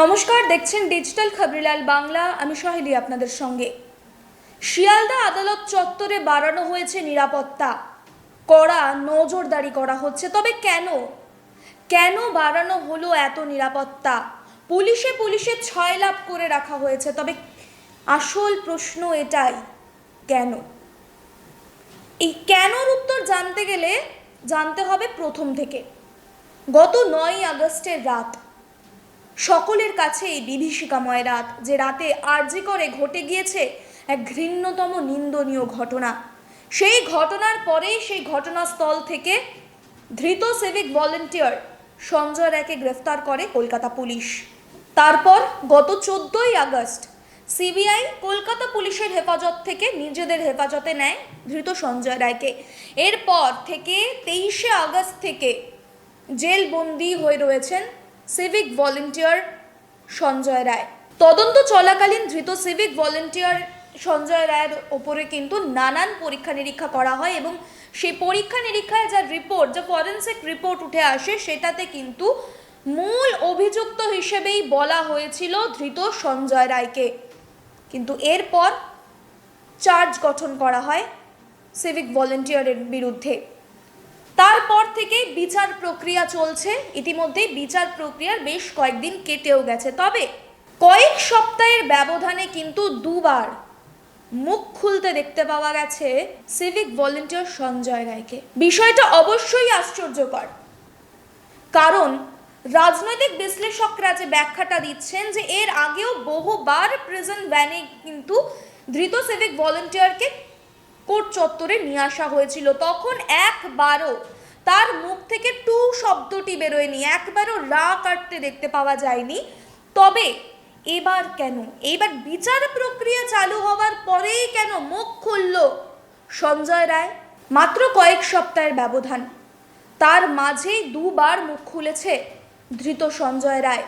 নমস্কার, দেখছেন ডিজিটাল খবরিলাল বাংলা। আমি সহেলি আপনাদের সঙ্গে। শিয়ালদা আদালত চত্বরে বাড়ানো হয়েছে নিরাপত্তা। কড়া নজরদারি করা হচ্ছে। তবে কেন? কেন বাড়ানো হলো এত নিরাপত্তা? পুলিশে পুলিশে ছয় লাভ করে রাখা হয়েছে। তবে আসল প্রশ্ন এটাই, কেন? এই কেনর উত্তর জানতে গেলে জানতে হবে প্রথম থেকে। গত নয় আগস্টের রাত সকলের কাছে এই বিভীষিকাময় রাত, যে রাতে আর্জি করে ঘটে গিয়েছে এক ঘৃণ্যতম নিন্দনীয় ঘটনা। সেই ঘটনার পরেই সেই ঘটনাস্থল থেকে ধৃত সিভিক ভলেন্টিয়ার সঞ্জয় রায়কে গ্রেফতার করে কলকাতা পুলিশ। তারপর গত চোদ্দই আগস্ট সিবিআই কলকাতা পুলিশের হেফাজত থেকে নিজেদের হেফাজতে নেয় ধৃত সঞ্জয় রায়কে। এরপর থেকে তেইশে আগস্ট থেকে জেলবন্দি হয়ে রয়েছেন সিভিক ভলেন্টিয়ার সঞ্জয় রায়। তদন্ত চলাকালীন ধৃত সিভিক ভলেন্টিয়ার সঞ্জয় রায়ের ওপরে কিন্তু নানান পরীক্ষা নিরীক্ষা করা হয় এবং সেই পরীক্ষা নিরীক্ষায় যা রিপোর্ট যা ফরেন্সিক রিপোর্ট উঠে আসে সেটাতে কিন্তু মূল অভিযুক্ত হিসেবেই বলা হয়েছিল ধৃত সঞ্জয় রায়কে। কিন্তু এরপর চার্জ গঠন করা হয় সিভিক ভলেন্টিয়ারের বিরুদ্ধে। তারপর থেকে বিচার প্রক্রিয়া চলছে। ইতিমধ্যেই বিচার প্রক্রিয়ার বেশ কয়েকদিন কেটেও গেছে। তবে কয়েক সপ্তাহের ব্যবধানে কিন্তু দুবার মুখ খুলতে দেখতে পাওয়া গেছে সিভিক ভলেন্টিয়ার সঞ্জয় রায়কে। বিষয়টা অবশ্যই আশ্চর্যকর। কারণ রাজনৈতিক বিশ্লেষকরা যে ব্যাখ্যাটা দিচ্ছেন যে এর আগেও বহুবার প্রেজেন্ট ভ্যানে কিন্তু ধৃত সিভিক ভলেন্টিয়ারকে কোর্ট চত্বরে নিয়ে আসা হয়েছিল। তখন একবারও তার মুখ থেকে টু শব্দটি বেরোয়নি। একবারও রা কাটতে দেখতে পাওয়া যায়নি। তবে এবার কেন? এইবার বিচার প্রক্রিয়া চালু হওয়ার পরেই কেন মুখ খুলল সঞ্জয় রায়? মাত্র কয়েক সপ্তাহের ব্যবধান। তার মাঝেই দুবার মুখ খুলেছে ধৃত সঞ্জয় রায়।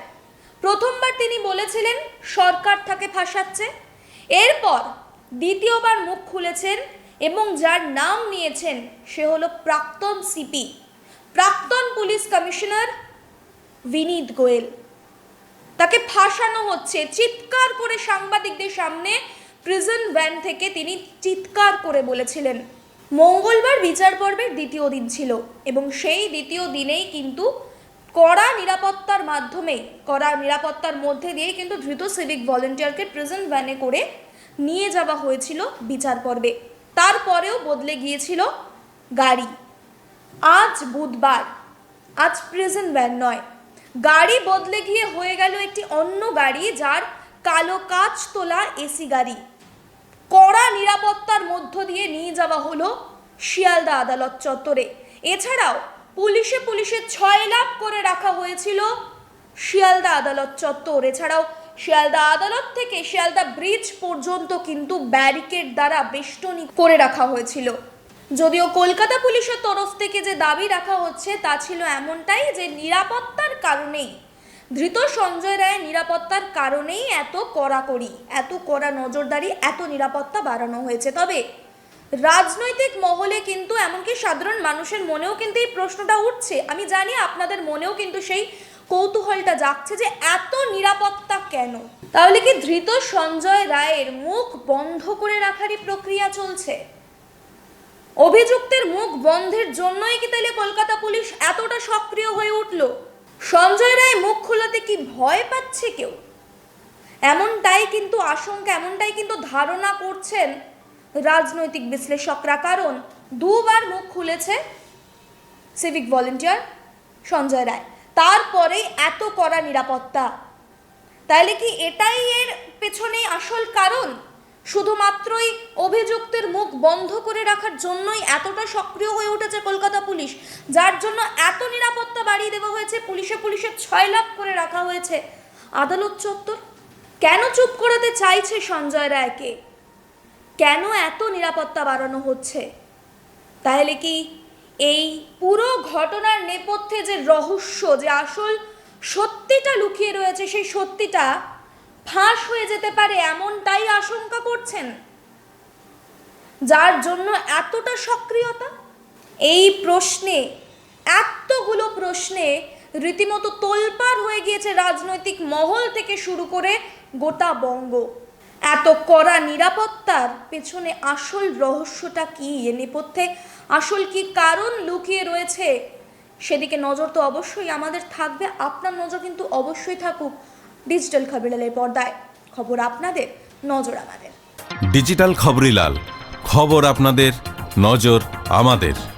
প্রথমবার তিনি বলেছিলেন, সরকার তাকে ফাঁসাচ্ছে। এরপর দ্বিতীয়বার মুখ খুলেছেন এবং যার নাম নিয়েছেন সে হলো প্রাক্তন সিপি প্রাক্তন পুলিশ কমিশনার বিনীত গোয়েল। তাকে ফাঁসানো হচ্ছে। চিৎকার করে সাংবাদিকদের সামনে প্রিজন ভ্যান থেকে তিনি চিৎকার করে বলেছিলেন। মঙ্গলবার বিচার পর্বের দ্বিতীয় দিন ছিল এবং সেই দ্বিতীয় দিনেই কিন্তু কড়া নিরাপত্তার মাধ্যমে, কড়া নিরাপত্তার মধ্যে দিয়ে কিন্তু ধৃত সিভিক ভলেন্টিয়ারকে প্রেজেন্ট ভ্যানে করে নিয়ে যাওয়া হয়েছিল বিচার পর্বে। তারপরেও বদলে গিয়েছিল গাড়ি। আজ বুধবার, আজ প্রেজেন্ট ভ্যান নয়। গাড়ি বদলে গিয়ে হয়ে গেল একটি অন্য গাড়ি, যার কালো কাচ তোলা এসি গাড়ি। কড়া নিরাপত্তার মধ্য দিয়ে নিয়ে যাওয়া হলো শিয়ালদা আদালত চত্বরে। এছাড়াও পুলিশে পুলিশে ছয় লাভ করে রাখা হয়েছিল শিয়ালদা আদালত চত্বর। এছাড়াও শিয়ালদা আদালত থেকে শিয়ালদা ব্রিজ পর্যন্ত কিন্তু ব্যারিকেড দ্বারা বেষ্টনী করে রাখা হয়েছিল। যদিও কলকাতা পুলিশের তরফ থেকে যে দাবি রাখা হচ্ছে, তা ছিল এমনটাই যে নিরাপত্তার কারণেই। ধৃত সঞ্জয় রায়ের নিরাপত্তার কারণেই এত কড়াকড়ি, এত কড়া নজরদারি, এত নিরাপত্তা বাড়ানো হয়েছে। তবে রাজনৈতিক মহলে কিন্তু এমনকি সাধারণ মানুষের মনেও কিন্তু এই প্রশ্নটা উঠছে। আমি জানি আপনাদের মনেও কিন্তু সেই কৌতূহলটা জাগছে যে এত নিরাপত্তা কেন? তাহলে কি ধৃত সঞ্জয় রায়ের মুখ বন্ধ করে রাখারই প্রক্রিয়া চলছে? অভিযুক্তের মুখ বন্ধের জন্যই কি তাহলে কলকাতা পুলিশ এতটা সক্রিয় হয়ে উঠল? সঞ্জয় রায় মুখ খোলাতে কি ভয় পাচ্ছে কেউ? এমনটাই কিন্তু আশঙ্কা, এমনটাই কিন্তু ধারণা করছেন রাজনৈতিক বিশ্লেষকরা। কারণ দুবার মুখ খুলেছে সিভিক ভলেন্টিয়ার সঞ্জয় রায়। তারপরেই এত কড়া নিরাপত্তা। তাহলে কি এটাই এর পেছনেই আসল কারণ? শুধুমাত্রই অভিযুক্তের মুখ বন্ধ করে রাখার জন্যই এতটা সক্রিয় হয়ে উঠেছে কলকাতা পুলিশ, যার জন্য এত নিরাপত্তা বাড়িয়ে দেওয়া হয়েছে, পুলিশে পুলিশে ছয় লাভ করে রাখা হয়েছে। আদালত চত্বর, কেন চুপ করাতে চাইছে সঞ্জয় রায়কে? কেন এত নিরাপত্তা বাড়ানো হচ্ছে? তাহলে কি এই পুরো ঘটনার নেপথ্যে যে রহস্য, যে আসল সত্যিটা লুকিয়ে রয়েছে, সেই সত্যিটা ফাঁস হয়ে যেতে পারে এমনটাই আশঙ্কা করছেন? যার জন্য এতটা সক্রিয়তা? এই প্রশ্নে, এতগুলো প্রশ্নে রীতিমতো তোলপাড় হয়ে গিয়েছে রাজনৈতিক মহল থেকে শুরু করে গোটা বঙ্গ। এত কড়া নিরাপত্তার পেছনে আসল রহস্যটা কি? এ নেপথ্যে আসল কি কারণ লুকিয়ে রয়েছে? সেদিকে নজর তো অবশ্যই আমাদের থাকবে। আপনার নজর কিন্তু অবশ্যই থাকুক ডিজিটাল খবরিলালের পর্দায়। খবর আপনাদের, নজর আমাদের। ডিজিটাল খবরিলাল, খবর আপনাদের, নজর আমাদের।